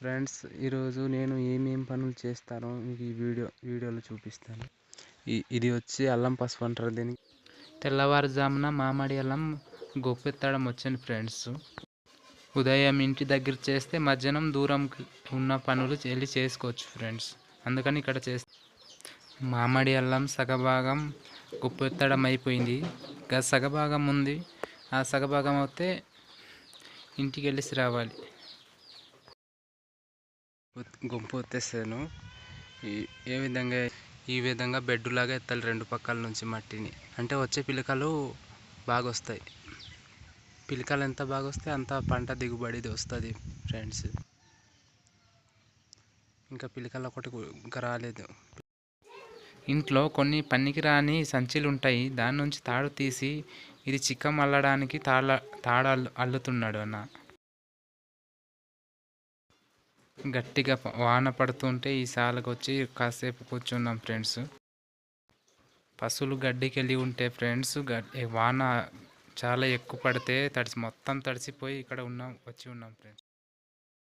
Friends ఈరోజు నేను ఏమేం పనులు చేస్తానో మీకు ఈ వీడియో వీడియోలో చూపిస్తాను. ఈ ఇది వచ్చి అల్లం పసుపు అంటారు దీనికి. తెల్లవారుజామున మామిడి అల్లం గొప్పెత్తడం వచ్చింది ఫ్రెండ్స్. ఉదయం ఇంటి దగ్గర చేస్తే మధ్యాహ్నం దూరం ఉన్న పనులు వెళ్ళి చేసుకోవచ్చు ఫ్రెండ్స్. అందుకని ఇక్కడ చేస్తే. మామిడి అల్లం సగభాగం గొప్పెత్తడం అయిపోయింది. ఇంకా సగభాగం ఉంది. ఆ సగభాగం అయితే ఇంటికి వెళ్ళేసి రావాలి. గుంపు వచ్చేస్తాను ఈ- ఏ విధంగా ఈ విధంగా బెడ్ లాగా ఎత్తాలి రెండు పక్కల నుంచి మట్టిని. అంటే వచ్చే పిలకలు బాగా వస్తాయి పిలకలు ఎంత బాగా వస్తే అంత పంట దిగుబడిది వస్తుంది ఫ్రెండ్స్. ఇంకా పిలకలు ఒకటి ఇంకా రాలేదు. ఇంట్లో కొన్ని పనికి రాని సంచులు ఉంటాయి దాని నుంచి తాడు తీసి ఇది చిక్కం అల్లడానికి తాళ తాడు అల్లు అల్లుతున్నాడు అన్న. గట్టిగా వాన పడుతుంటే ఈ సాలకు వచ్చి కాసేపు కూర్చున్నాం ఫ్రెండ్స్. పశువులు గడ్డికి వెళ్ళి ఉంటే ఫ్రెండ్స్ వాన చాలా ఎక్కువ పడితే తడిసి మొత్తం తడిసిపోయి ఇక్కడ ఉన్నాం వచ్చి ఉన్నాం ఫ్రెండ్స్.